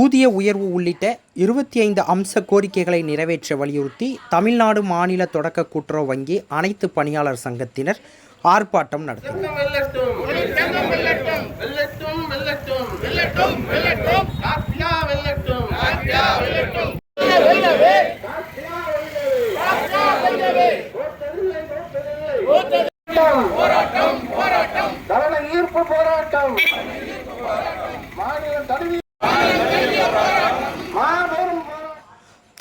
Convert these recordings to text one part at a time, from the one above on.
ஊதிய உயர்வு உள்ளிட்ட இருபத்தி ஐந்து அம்ச கோரிக்கைகளை நிறைவேற்ற வலியுறுத்தி தமிழ்நாடு மாநில தொடக்க கூட்டுறவு வங்கி அனைத்து பணியாளர் சங்கத்தினர் ஆர்ப்பாட்டம் நடத்தினர். போராட்டம்.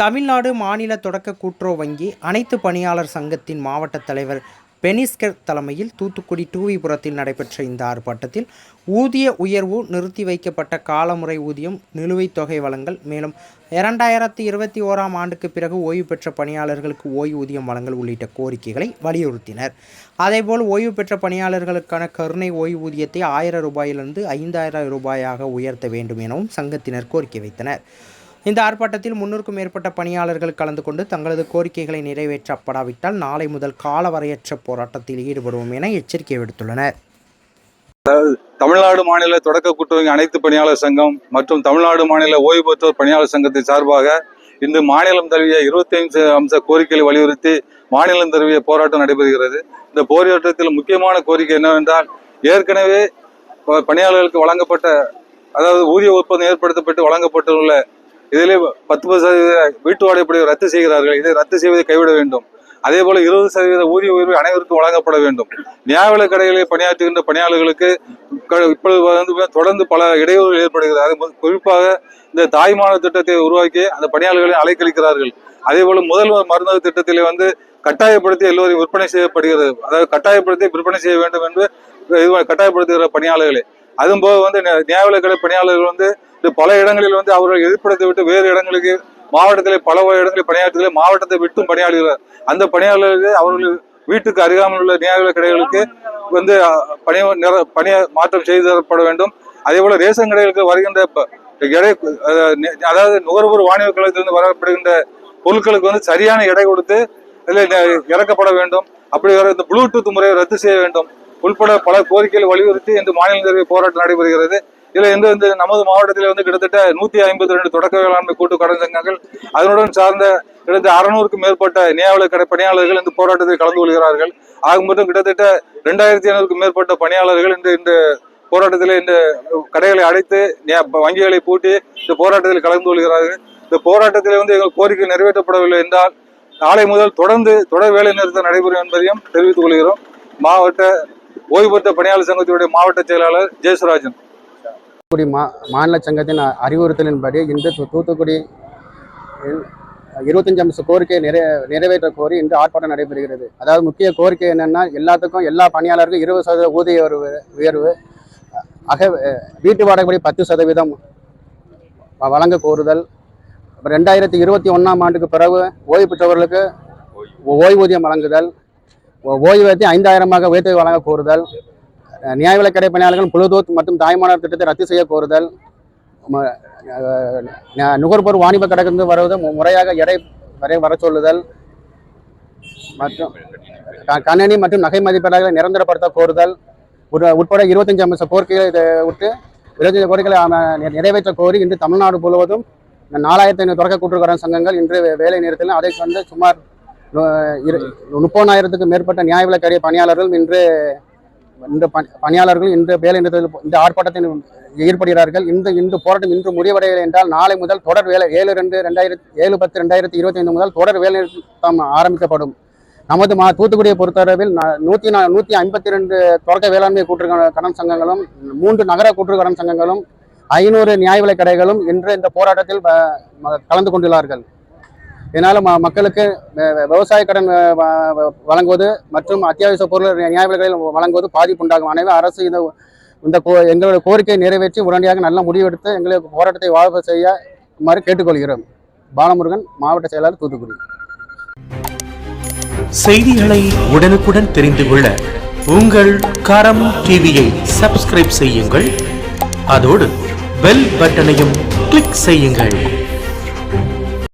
தமிழ்நாடு மாநில தொடக்க கூட்டுறவு வங்கி அனைத்து பணியாளர் சங்கத்தின் மாவட்ட தலைவர் பெனிஸ்கர் தலைமையில் தூத்துக்குடி டூவிபுரத்தில் நடைபெற்ற இந்த ஆர்ப்பாட்டத்தில் ஊதிய உயர்வு நிறுத்தி வைக்கப்பட்ட காலமுறை ஊதியம் நிலுவைத் தொகை வழங்கல் மேலும் இரண்டாயிரத்தி இருபத்தி ஓராம் ஆண்டுக்கு பிறகு ஓய்வு பெற்ற பணியாளர்களுக்கு ஓய்வூதியம் வழங்கல் உள்ளிட்ட கோரிக்கைகளை வலியுறுத்தினர். அதேபோல் ஓய்வு பெற்ற பணியாளர்களுக்கான கருணை ஓய்வூதியத்தை ஆயிரம் ரூபாயிலிருந்து ஐந்தாயிரம் ரூபாயாக உயர்த்த வேண்டும் எனவும் சங்கத்தினர் கோரிக்கை வைத்தனர். இந்த ஆர்ப்பாட்டத்தில் முன்னூறுக்கும் மேற்பட்ட பணியாளர்கள் கலந்து கொண்டு தங்களது கோரிக்கைகளை நிறைவேற்றப்படாவிட்டால் நாளை முதல் காலவரையற்ற போராட்டத்தில் ஈடுபடுவோம் என எச்சரிக்கை விடுத்துள்ளனர். தமிழ்நாடு மாநில தொடக்க கூட்டுறவு அனைத்து பணியாளர் சங்கம் மற்றும் தமிழ்நாடு மாநில ஓய்வு பெற்றோர் பணியாளர் சங்கத்தின் சார்பாக இன்று மாநிலம் தழுவிய இருபத்தி ஐந்து அம்ச கோரிக்கைகளை வலியுறுத்தி மாநிலம் தழுவிய போராட்டம் நடைபெறுகிறது. இந்த போராட்டத்தில் முக்கியமான கோரிக்கை என்னவென்றால் ஏற்கனவே பணியாளர்களுக்கு வழங்கப்பட்ட அதாவது ஊதிய ஒப்பந்தம் ஏற்படுத்தப்பட்டு வழங்கப்பட்டுள்ள இதிலே பத்து சதவீத வீட்டு வாடகைப்படி ரத்து செய்கிறார்கள். இதை ரத்து செய்வதை கைவிட வேண்டும். அதே போல இருபது சதவீத ஊதிய உயர்வு அனைவருக்கும் வழங்கப்பட வேண்டும். நியாய விலைக் கடைகளில் பணியாற்றுகின்ற பணியாளர்களுக்கு இப்பொழுது வந்து தொடர்ந்து பல இடையூறுகள் ஏற்படுகிறது. அது குறிப்பாக இந்த தாய்மான திட்டத்தை உருவாக்கி அந்த பணியாளர்களை அலைக்கழிக்கிறார்கள். அதே போல முதல் மருந்தக திட்டத்திலே வந்து கட்டாயப்படுத்தி எல்லோரையும் விற்பனை செய்யப்படுகிறது. அதாவது கட்டாயப்படுத்தி விற்பனை செய்ய வேண்டும் என்று கட்டாயப்படுத்துகிற பணியாளர்களே. அதுவும் போக வந்து நியாய விலைக் பணியாளர்கள் வந்து இது பல இடங்களில் வந்து அவர்கள் எதிர்ப்படத்தை விட்டு வேறு இடங்களுக்கு மாவட்டத்தில் பல இடங்களில் பணியாற்றுதலே மாவட்டத்தை விட்டும் பணியாற்றுகிறார் அந்த பணியாளர்களுக்கு அவர்கள் வீட்டுக்கு அருகாமல் உள்ள நியாய கடைகளுக்கு வந்து பணி நிற- பணி மாற்றம் செய்து தரப்பட வேண்டும். அதே போல ரேஷன் கடைகளுக்கு வருகின்ற ப- எடை அதாவது நுகர்வோர் வாணிப கழகத்திலிருந்து வரப்படுகின்ற பொருட்களுக்கு வந்து சரியான எடை கொடுத்து இதில் இறக்கப்பட வேண்டும். அப்படி வர இந்த ப்ளூடூத் முறையை ரத்து செய்ய வேண்டும். உள்பட பல கோரிக்கைகளை வலியுறுத்தி இந்த மாநில போராட்டம் நடைபெறுகிறது. இதுல இந்த வந்து நமது மாவட்டத்தில் வந்து கிட்டத்தட்ட நூத்தி ஐம்பத்தி ரெண்டு தொடக்க வேளாண்மை கூட்டு கடன் சங்கங்கள் அதனுடன் சார்ந்த கிட்டத்தட்ட அறுநூறுக்கும் மேற்பட்ட நியாய கடை பணியாளர்கள் இந்த போராட்டத்தில் கலந்து கொள்கிறார்கள். ஆகும் மட்டும் கிட்டத்தட்ட ரெண்டாயிரத்தி ஐநூறுக்கும் மேற்பட்ட பணியாளர்கள் இந்த இந்த போராட்டத்தில் இந்த கடைகளை அடைத்து வங்கிகளை பூட்டி இந்த போராட்டத்தில் கலந்து கொள்கிறார்கள். இந்த போராட்டத்தில் வந்து எங்கள் கோரிக்கை நிறைவேற்றப்படவில்லை என்றால் நாளை முதல் தொடர்ந்து தொடர் வேலை நிறுத்தம் நடைபெறும் என்பதையும் தெரிவித்துக் கொள்கிறோம். மாவட்ட ஓய்வு பெற்ற பணியாளர் சங்கத்தினுடைய மாவட்ட செயலாளர் ஜெயசுராஜன். தூத்துக்குடி மா மாநில சங்கத்தின் அறிவுறுத்தலின்படி இன்று தூ- தூத்துக்குடி இருபத்தஞ்சு அம்ச கோரிக்கையை நிறை நிறைவேற்ற கோரி இன்று ஆர்ப்பாட்டம் நடைபெறுகிறது. அதாவது முக்கிய கோரிக்கை என்னென்னா எல்லாத்துக்கும் எல்லா பணியாளருக்கும் இருபது சதவீத ஊதிய உயர்வு உயர்வு அக வீட்டு வாடகைப்படி பத்து சதவீதம் வழங்க கோருதல். அப்புறம் ரெண்டாயிரத்தி இருபத்தி ஒன்றாம் ஆண்டுக்கு பிறகு ஓய்வு பெற்றவர்களுக்கு ஓய்வூதியம் வழங்குதல். ஓ- ஐந்தாயிரமாக உயர்த்தி வழங்க கோருதல். நியாய விலைக் கடை பணியாளர்கள் புழுதோத் மற்றும் தாய்மானவர் திட்டத்தை ரத்து செய்ய கோருதல் ம- நுகர்வோர் வாணிப கடைக்கு வருவது முறையாக எடை வரை வர சொல்லுதல் மற்றும் கணனி மற்றும் நகை மதிப்பீடுகளை நிரந்தரப்படுத்த கோருதல். உட்பட இருபத்தஞ்சு அம்ச கோரிக்கைகளை விட்டு இருபத்தஞ்சு கோரிக்கைகளை நிறைவேற்ற கோரி இன்று தமிழ்நாடு முழுவதும் நாலாயிரத்தி ஐநூறு தொடக்க கூட்டுறவு சங்கங்கள் இன்று வேலை நிறுத்தலும் அதை வந்து சுமார் நு- முப்பதாயிரத்துக்கு மேற்பட்ட நியாய விலைக் பணியாளர்கள் இன்று இந்த பணி- பணியாளர்கள் இன்று வேலை நிறுத்தத்தில் இந்த ஆர்ப்பாட்டத்தில் ஈடுபடுகிறார்கள். இந்த இன்று போராட்டம் இன்று முடிவடையவில்லை என்றால் நாளை முதல் தொடர் வேலை ஏழு ரெண்டு ரெண்டாயிரத்தி ஏழு பத்து ரெண்டாயிரத்தி இருபத்தி ஐந்து முதல் தொடர் வேலை நிறுத்தம் ஆரம்பிக்கப்படும். நமது மா தூத்துக்குடியை பொறுத்தளவில் நூற்றி நா- நூற்றி ஐம்பத்தி ரெண்டு தொடக்க வேளாண்மை கூட்டுற கடன் சங்கங்களும் மூன்று நகர கூட்டுறவு கடன் சங்கங்களும் ஐநூறு நியாய விலைக் கடைகளும் இன்று இந்த போராட்டத்தில் கலந்து கொண்டுள்ளார்கள். இதனால் ம மக்களுக்கு விவசாய கடன் வ- வ- வழங்குவது மற்றும் அத்தியாவசிய பொருள் நியாய விலைகளில் வழங்குவது பாதிப்பு உண்டாகும் அனைவரும் அரசு இந்த இந்த கோ எங்களுடைய கோரிக்கையை நிறைவேற்றி உடனடியாக நல்ல முடிவெடுத்து எங்களுக்கு போராட்டத்தை வாழ்வு செய்யுமாறு கேட்டுக்கொள்கிறோம். பாலமுருகன் மாவட்ட செயலாளர் தூத்துக்குடி. செய்திகளை உடனுக்குடன் தெரிந்து கொள்ள உங்கள் கரம் டிவியை சப்ஸ்கிரைப் செய்யுங்கள். அதோடு பெல் பட்டனையும் கிளிக் செய்யுங்கள்.